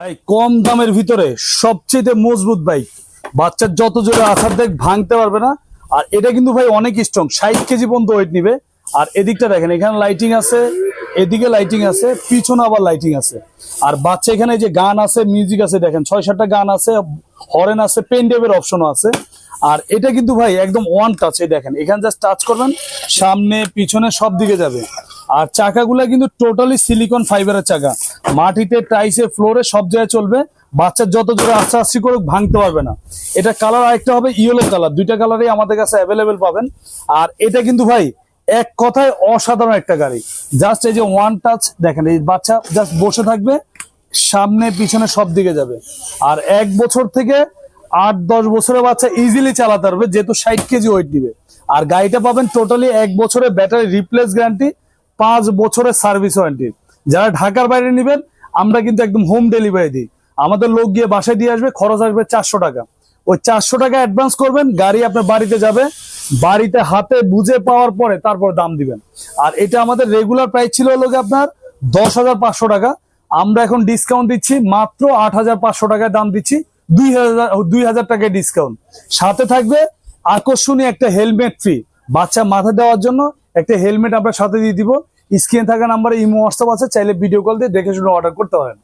ভাই কম দামের ভিতরে সবচেয়ে মজবুত বাইক বাচ্চার যত জোরে আসার দেখ, ভাঙতে পারবে না। আর এটা কিন্তু ভাই অনেক স্ট্রং ষাট কেজি পর্যন্ত ওয়েট নিবে। আর এদিকটা দেখেন, এখানে লাইটিং আছে, এদিকে লাইটিং আছে, পিছনে আবার লাইটিং আছে। আর বাচ্চা এখানে যে গান আছে মিউজিক আছে, দেখেন, ছয় সাতটা গান আছে হরেন আছে পেন ডেভের অপশনও আছে। আর এটা কিন্তু ভাই একদম ওয়ান টাচ এই দেখেন, এখানে জাস্ট টাচ করবেন, সামনে, পিছনে সব দিকে যাবে। আর চাকাগুলা কিন্তু টোটালি সিলিকন ফাইবারের চাকা। মাটিতে টাইসে ফ্লোরে সব জায়গায় চলবে। বাচ্চার যত জোরে আস্তে আস্তে করে ভাঙতে পারবে না। এটা কালার আরেকটা হবে ইয়েলো কালার দুইটা কালারই আমাদের কাছে অ্যাভেলেবেল পাবেন। আর এটা কিন্তু ভাই, এক কথায় অসাধারণ একটা গাড়ি। জাস্ট এই যে ওয়ান টাচ দেখেন, এই বাচ্চা জাস্ট বসে থাকবে, সামনে, পিছনে সব দিকে যাবে। আর এক বছর থেকে আট, দশ বছরের বাচ্চা ইজিলি চালাতে পারবে, যেহেতু ষাট কেজি ওয়েট দিবে আর গাড়িটা পাবেন টোটালি এক বছরের ব্যাটারি রিপ্লেস গ্যারান্টি পাঁচ বছরের সার্ভিস ওয়ারেন্টি। যারা ঢাকার বাইরে নেবেন, আমরা কিন্তু একদম হোম ডেলিভারি দিই। আমাদের লোক গিয়ে বাসায় দিয়ে আসবে, খরচ আসবে চারশো টাকা। ওই চারশো টাকা অ্যাডভান্স করবেন, গাড়ি আপনার বাড়িতে যাবে, বাড়িতে হাতে বুঝে পাওয়ার পরে তারপর দাম দিবেন। আর এটা আমাদের রেগুলার প্রাইস ছিল হলো আপনার দশ হাজার পাঁচশো টাকা। আমরা এখন ডিসকাউন্ট দিচ্ছি, মাত্র আট হাজার পাঁচশো টাকায় দাম দিচ্ছি, দুই হাজার দুই হাজার টাকায় ডিসকাউন্ট সাথে থাকবে আকর্ষণীয় একটা হেলমেট ফ্রি বাচ্চা মাথা দেওয়ার জন্য একটা হেলমেট আপনার সাথে দিয়ে দিব। স্ক্রিনে থাকা নাম্বারে ইমো হোয়াটসঅ্যাপ আছে, চাইলে ভিডিও কল দিয়ে দেখে শুনে অর্ডার করতে পারেন।